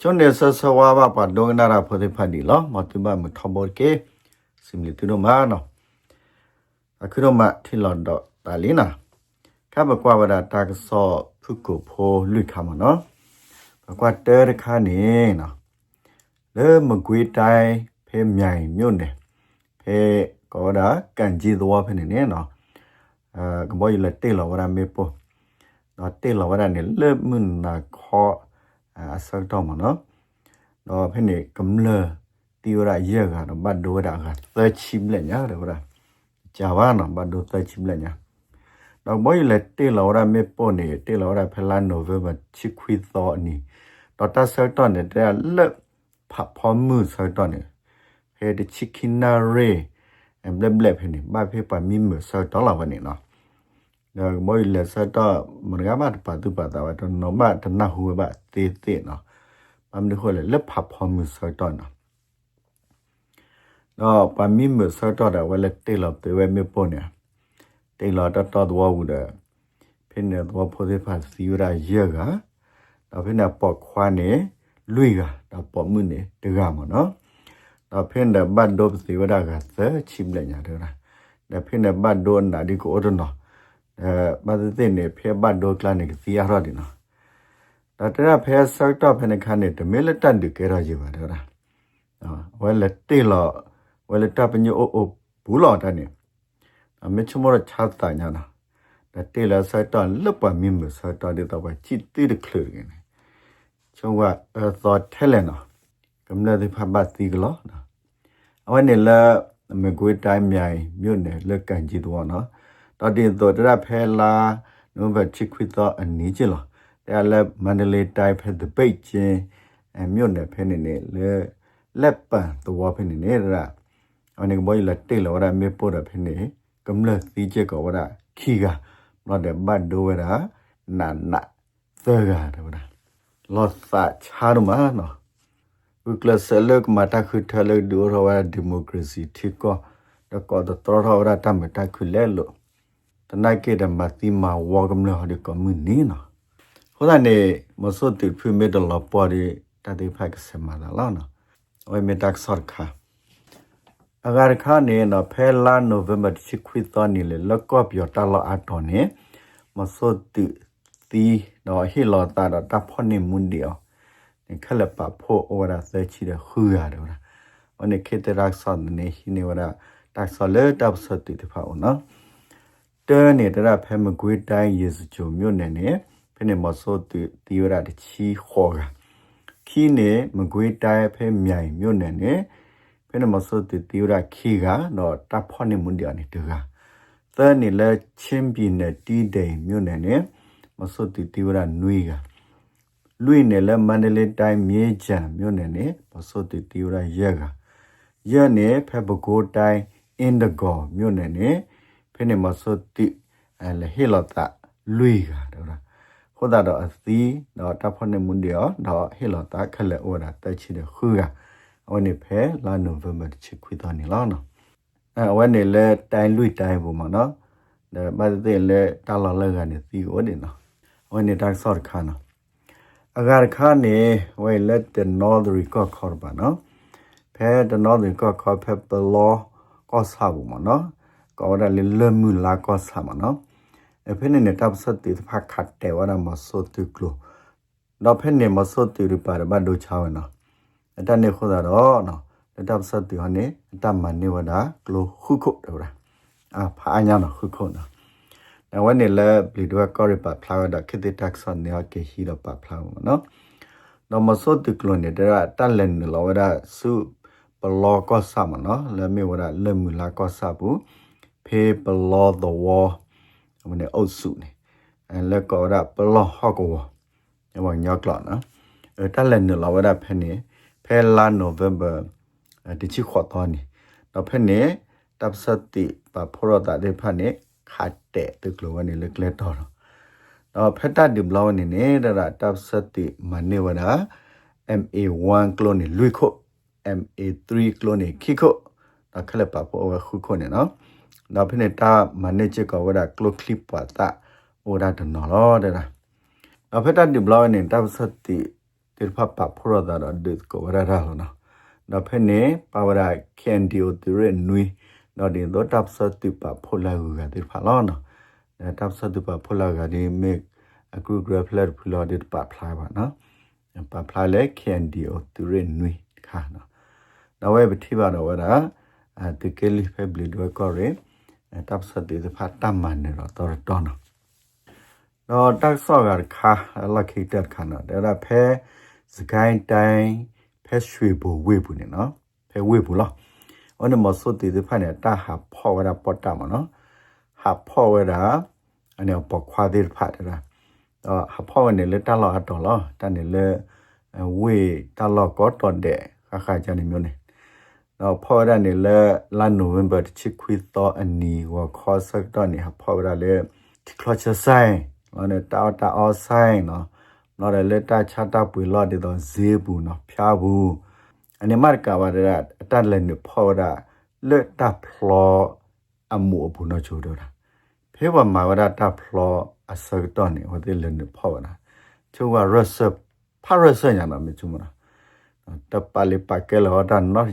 ချွန်နေဆဆဝါဘာပါဒုံနာရာဖိုဒီဖာဒီလောမတူမမထဘောကေစင်လီတူနိုမာနောအခုတော့မထီလော်တော့တာလီနာကဘကွာဝဒတာကဆောဖုကိုဖိုလွိခါမနော်ဘကွာတဲရခါနေနော်လေမကွေးတိုင်းဖဲမြိုင်မြို့နယ်ဖဲကောဒါကန်ကြီးသွားဖဲနေနေနော်အာကဘောရလက်တေလောဝရမေပိုနော်တေလောဝရနေလေမွန်းနာခော အစတော့မနော်တော့ဖဲနေကမ္လတီရရဲ့ကတော့ဘတ်ဒိုဒါကသချိမလက်ညာတော့ဗလားဂျာဝါနော်ဘတ်ဒိုသချိမလက်ညာတော့ဘောရလက်တေလောဝရမေပိုနေတေလောဝရဖလာနိုဗယ်ချီခွီသောအနီတော့တဆတော့နေတဲ့လက်ဖဖမှုဆတော့နေဖဲတချီကင်နာရေအဘလဘလဖဲနေဘာဖဲပါမီမဆတော့လာဝနေနော် တော့မွေလက်စတော့မရမတ်ပါတူပါတာတော့နော်မတနဟူဘတေးတေးနော်မမလို့လေလက်ဖဖမှုဆတော့နော်တော့ပါမီမဆတော့တယ်ဝဲလက်တေးလို့တေးဝဲမေပေါ်နေတေးလို့တော့တော့ဝူတယ်ဖင်းနေတော့ဖိုးသေးဖာစီရရကတော့ဖင်းနေပေါ့ခွာနေလွိကတော့ပေါ့မှုနေတကမနော်တော့ဖင်းတဲ့ဘတ်ဒိုပစီဝဒကသချိမလက်ညာတော့ဒါဖင်းတဲ့ဘတ်ဒိုနာဒီကိုတော့နော် အဲမသတဲ့နေဖဲဘတ်ဒိုကလနိကစီရရဒီနော်ဒါတရဖဲဆောက်တော့ဖဲနေခါနေတမဲလက်တန်ဒီကဲရကြပါတော့နော်ဝဲလက်တေလောဝဲလက်တပညိုအိုဘူးလော်တန်နေအမေချမောရချတ်တာညာနော်ဒါတေလာဆောက်တော့လွတ်ပါမြင့်မဆောက်တော့တဲ့တော့ချစ်တေးတဲ့ခလို့ကနေချုံကသောထဲလဲနော်ကမ္လတဲ့ဖဘတ်တီကလောနော်အဝနေလာမကွေးတိုင်းမြိုင်မြို့နယ်လက်ကန်ကြီးတော့နော် တော်တင်တော်တရဖဲလာနိုဘချစ်ခွေတော့အနီးချလောတဲလက်မန္တလေးတိုင်းဖဲတပိတ်ချင်းအမြို့နယ်ဖဲနေနေလေလက်ပန်တော်ဖဲနေနေရအဝနေဘောလက်တေလောရမေပို့ရဖဲနေကမ္လသီချက်ကောဝရခီကမတ်တဲ့ဘတ်ဒိုဝရနာနာသဂါတယ်ဗလားလောစာချာရမနော်ဝကလဆလကမတာခုထလဒူရဝဒီမိုကရေစီထိကောတကောတတော်ရဝရတမတာခုလဲလို့ တနိုက်ကေဒမတိမဝါကမလဟဒီကမနီနော်ဟိုဒနေမစောတိဖီမေဒလပေါ်ဒီတတိဖိုက်ကစမလာလာနော်ဝေမေတက်ဆော့ခါအဂါရခါနေနော်ဖဲလာနိုဗ ెంబర్ ချခွီတော်နေလေလကော့ပြော်တလာအတော်နေမစောတိတီတော့ဟီလောတာတော့တဖောနေမွန်ဒီယောနေခလပဖို့ဩရာသချီရခူရတော့ဝနေခေတရက်ဆန်နေဟိနေဝရတက်ဆလေတပ်စတိတဖောနော် တဲနေတဲ့ဖဲမကွေးတိုင်းရေစကြုံမြို့နယ်နဲ့ဖဲနေမစောတိတီရတချီခေါ်ကခီနေမကွေးတိုင်းဖဲမြိုင်မြို့နယ်နဲ့ဖဲနေမစောတိတီရခီကတော့တဖောနေမွန်ဒီယောနေတကသဲနေလဲချင်းပြည်နယ်တီးတိန်မြို့နယ်နဲ့မစွတ်တီတီဝရနွေကလွိနယ်လဲမန္တလေးတိုင်းမြေချံမြို့နယ်နဲ့မစွတ်တီတီဝရရက်ကရက်နဲ့ဖက်ပကိုတိုင်းအင်ဒဂေါမြို့နယ်နဲ့ ဖဲနေမစွတ်တီအဲလေဟေလတာလွိကတော့လားဟိုဒါတော့အသီးတော့တဖနေမွန်ဒီယောတော့ဟေလတာခလက်ဩတာတက်ချီတဲ့ခူကအဝနေဖဲလာနိုဗ ెంబర్ ချစ်ခွေတော်နေလားနော်အဲအဝနေလဲတိုင်းလွိတိုင်းပုံမှာနော်ဒါမတဲ့လဲတာလာလဲကနေသီဩနေနော်ဝနေတက်ဆော့ခါနော်အဂါခါနေဝဲလက်တဲ့ north record ခေါ်ပါနော်ဖဲ the north record ခေါ်ဖဲပလောကောဆာဘူးမနော် ကောရလေလမှုလာကောဆာမနော်အဖဲနေတပ်စတိဖခတ်တဲဝရမဆောတုကလိုတော့ဖဲနေမဆောတုရပါဘဒိုချာဝနော်အတနေခေါ်တာတော့နော်တပ်စတိဟနေတမန်နေဝဒါကလိုခုခုတော့အာဖာညာနော်ခုခုနော် na when le blidwa kore pa flower da kiti taxon ne ke hiro pa flower no no mo so tu klon ne da talen ne lo da su plo ko sa ma no le me wa da le mu la ko sa bu pe plo the war မနေ အုပ်စုနေအဲလက်ကောရပလောဟောကောညောညောကလာနော်အဲတလည်းနလာဝရဖဲနေဖဲလာနိုဗ ెంబర్ ဒီချီခေါ်တော်နေတော့ဖဲနေတပ်စတိပဖောရတာဒေဖာနေခတ်တဲ့တကလောနေလကလက်တော်တော့ဖက်တာဒီဘလောင်းနေနေတာတပ်စတိမနေဝနာ MA1 ကလိုနေလွိခု MA3 ကလိုနေခိခုဒါခလက်ပါပေါ်ခုခုနေနော် တော့ဖနေတာမနေချက်ကဝဒကလိုကလစ်ပါတာအိုဒါတနော်လောတဲ့လားတော့ဖက်တာဒီဘလောင်းနေတပ်စတိတတိဖပဖရဒါဒစ်ကိုရရဟနော်နော်ဖနေပါဝရာကန်ဒီယိုတူရနွီနော်ဒီတော့တပ်စတိပဖိုလာဟုကတိဖလောနော်တပ်စတိပဖိုလာကဒီမေအခုဂရဖလက်ဖလောဒစ်ပဖလာပါနော်ပဖလာလေကန်ဒီယိုတူရနွီခါနော်တော့ဝဲပတိပါတော့ဝရာအ တကယ်လိဖက်ဘလီဒွဲကောရဲတပ်စတိဖတ်တမန်နေတော့တော်တော်နော်တော့တက်ဆော့ကခါလက်ခိတက်ခါနော်ဒါဖဲစကိုင်းတိုင်းဖဲရွှေဘူဝေဘူးနေနော်ဖဲဝေဘူးလားဝနမစောတီဒီဖာနေတာဟာဖောဝရပတ်တာမနော်ဟာဖောဝရအနေပခွာဒီဖာတရာတော့ဟာဖောဝနေလက်တလောအတော်လောတန်နေလေဝေတလောကောတော်တဲ့ခါခါကြနေမျိုးနေ တော့ဖောရနေလေလာနိုဝင်ဘာချစ်ခွီတော့အနီဝခေါ်ဆက်တော့နေဟာဖောရလေဒီကလချဆိုင်လောနေတာတာအောဆိုင်နော်နော်လေလက်တချတာပွေလော်ဒီတော့ဈေးဘူးနော်ဖျားဘူးအနေမကဝရအတတ်လည်းနေဖော်တာလက်တဖလောအမှုဘူးနော်ချိုးတော့တာဖေဝမာဝရတဖလောအစတော့နေဟိုတဲ့လည်းနေဖော်တာချိုးကရဆပ်ဖရဆညာမမချုံမလားတပလိပကဲလောတာနော်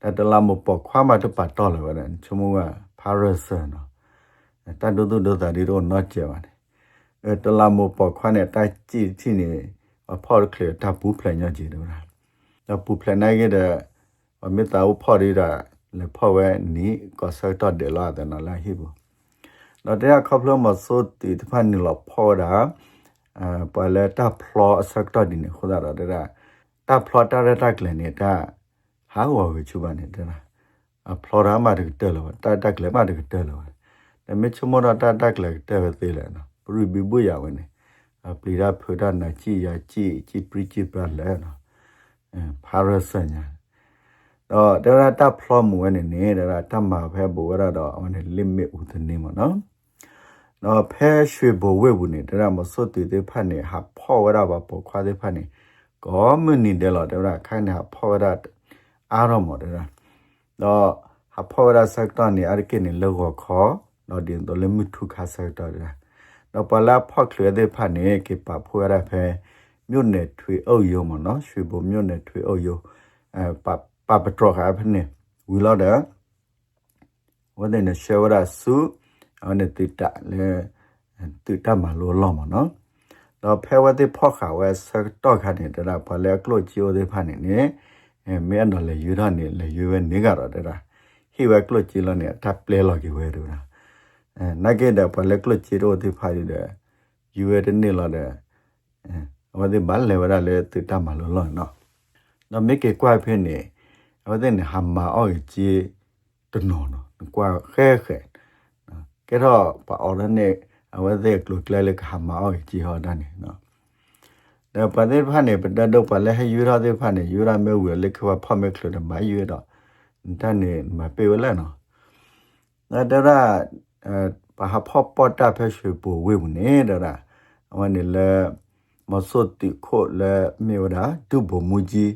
အဖလောတာပလီတာဖဖခွနေအဲတက်လည်းနေဖော်တာပလက်တာဖလောဆာတော့နေတာဒါဖိနေတာဖော်ဝဲနေဝဒအနိပခွတ်တာစာဒီဖာနေနေတာတာဖော်နေဝဒဘလူညာအပွဲရဒီတဲ့ပဖလိုက်ပါနော်တော့မိမိလေတလာမပေါ်ခွာရတဲ့အတိုက်ကြည့်တဲ့ထိနေအဲဖလူဖော်ခလပါတဲ့ဒါတလာမပေါ်ခွာမှတပတ်တော့လေတဲ့ချမကဖာရဆန်နော်တတ်ဒုဒုဒုတာဒီတော့တော့ကြပါနဲ့အဲတလာမပေါ်ခွာနဲ့တိုက်ကြည့်ထိနေဖော်ကလေတပူဖလညကြည့်တော့တပူဖလနိုင်ခဲ့တဲ့မေတ္တာဥဖော်ရတာလေဖော်ဝဲနီကဆတ်တော့တယ်လာတဲ့နော်လာဟိဘူးတော့တဲ့ခေါပလမဆိုတီတဖန်နီလဖော်တာအပလက်တာဖလောအစက်တော့ဒီနေခေါ်တာတဲ့တာဖလောတာရတာကလည်းနေတာ ဟာဝဝချူပါနေတာအဖလောရာမတကတဲလောတာတက်ကလည်းမတကတဲလောဒါမေချမောတာတက်ကလည်းတဲသေးလဲနော်ပရိဘီဘူရဝင်နေပလီရာဖဒနာချီယာချီချီပရိချီပလဲနော်ဖာရဆညာတော့ဒါရတာဖလောမဝင်နေဒါရတာမှာဖဲဘူရတော့အဝင်လစ်မစ်ဦးတနေမနော်နော်ဖဲရွှေဘဝဲဘူးနေဒါရမစွတ်တည်တဲ့ဖတ်နေဟာဖော်ရပါပေါ်ခွာတဲ့ဖတ်နေကောမနီတယ်လို့ဒါရခိုင်းနေဟာဖော်ရအားရ မော်ဒါရတော့ဟာဖော်ရစက်တော့နေအရကိနေလောခေါ်တော့ဒီတော့လမထုခါစက်တော့ဒါတော့ပလာဖောက်ခရတဲ့ဖတ်နေကေပါဖွေရဖဲမြို့နယ်ထွေအုပ်ယုံမနော်ရွှေဘုံမြို့နယ်ထွေအုပ်ယုံအဲပပပထရခါဖနေဝီလာဒဝဒနေရှေဝရဆုအနတိတလေတိတမလောလောမနော်တော့ဖဲဝတိဖောက်ခါဝဲစတော့ခါနေတာပလဲကလို့ဂျီယိုတဲ့ဖတ်နေနေ အဲမဲနော်လေယူရနေလေယူဝဲနေကတော့တဲ့ဟိဝဲကလို့ဂျီလောနေတပ်ပလဲလော်ကြီးဝဲတို့လားအဲနဂက်တဲ့ပလက်လချီရိုဒီဖာရီတဲ့ယူရတဲ့နေလာတဲ့အဲဝဒီဘလဲဝရလေတိတမလောလောနော်နော်မေကေကွာဖိနေဝဒီနေဟမ်မာအော်ကြီးတနော်နော်ကွာခဲခဲကဲတော့ပါအော်နေအဝဒီကလုကလဲလေဟမ်မာအော်ကြီးဟောဒန်နော် ဒါပဒေဖာနေပဒတော့ပလဲဟယူရတဲ့ဖာနေယူရမဲဝဲလက်ခွာဖမဲကလို့မယူရတော့တန်နေမပေဝလဲနော်ဒါတော့အဲဘာဟဖော့ပေါ်တာဖဲရွှေပူဝေဘူးနေတာအဝနေလေမစောတိခိုလေမေဝဒါဒုဘမူကြီး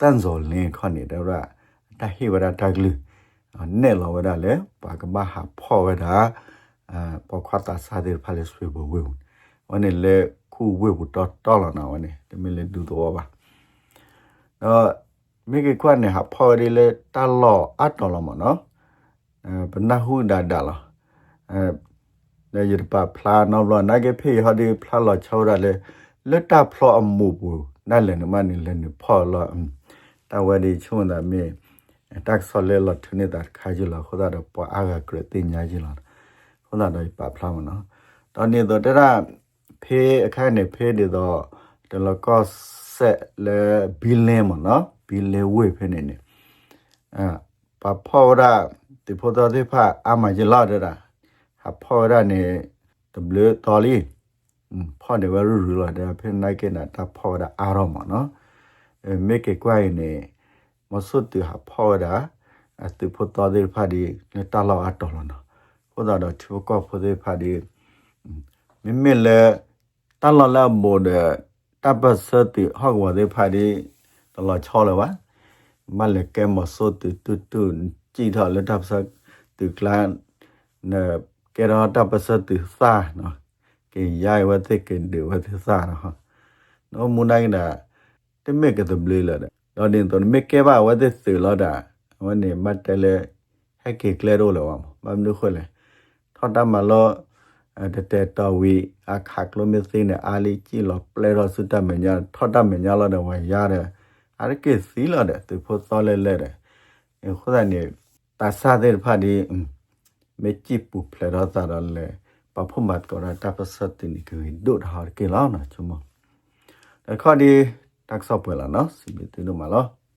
တန်ဇော်လင်းခနေတဲ့ရတဟိဝရတကလူနဲ့လောဝဒါလေပါကဘာဟဖောဝဒါအာပေါ်ခွာတာစာတဲ့ဖာလေရွှေပူဝေဘူးဝနေလေ ခုဝေဘူးတော့တော်လာနာဝနေတမင်လေဒူတော့ပါတော့မိကခွနဲ့ဟဖော်ရီလေတလောအတ်တော်လမနော်အဲဘနဟုဒါဒါလားအဲလေရပါဖလာနော်လနာကေဖေဟာဒီဖလာလချောရလေလက်တာဖလောအမှုဘူးနာလည်းနမနေလည်းနေဖော်လာတဝဒီချုံတာမေတက်ဆော်လေလထနေတာခါကြလာခဒါတော့ပွားအားကရတင်ညာကြီးလာခဒါတော့ပါဖလာမနော်တနေ့တော့တရ ဖေးအခါနေဖေးတယ်တော့တလကောဆက်လေဘီလင်းမနော်ဘီလေဝေဖေးနေနေအာပဖော်ရာဒီဖော်တော်ဒီဖာအမကြီးလာတဲ့ဟာဖော်ရနေတဘလတော်လီဖော်တယ်ဝရူရူလာတဲ့ဖိနိုင်ကနာတဖော်ရအာရောမနော်အဲမေကေကွိုင်းနေမစွတ်တူဟာဖော်တာအတူဖို့တော်တဲ့ဖာဒီလက်တလောက်အတော်လို့နော်ဖို့တော့ချူကောဖို့တဲ့ဖာဒီမိမိလေ တလောက်လာဘောတဲ့တပ်ပတ်စတိဟောက်ဝတဲ့ဖာဒီတလောက်ချောလဲဝါမလကဲမစွတ်တူတူတူကြည့်တော့လက်တပ်စတူကလန်နေကေရတပ်ပတ်စတူစာနော်ကေရိုင်ဝတဲ့ကေဒီဝတဲ့စာနော်နော်မူနိုင်တာတမေကတဘလေးလာတော့တင်တော့မေကေပါဝတဲ့စီလာတာဝနေမတ်တလေဟက်ကကလေရောလောမမမနုခွလေထော်တမလောတ တဲတော်ဝီအခါကလိုမစ်စင်းနဲ့အာလီကြည့်လောပလေရောစုတမညာထော်တမညာလောတော့ဝရတယ်အရကေစီလာတဲ့သူဖို့စောလဲလဲတဲ့ခုဒနေတာစာတဲ့ဖာဒီမေချိပူပလေရောသာရလေပဖမတ်ကောရတာပစတင်ဒီကွေဒုတ်ဟာကေလောနာချုံမအခါဒီတက်ဆော့ပွဲလာနော်စီမီတင်လို့မလား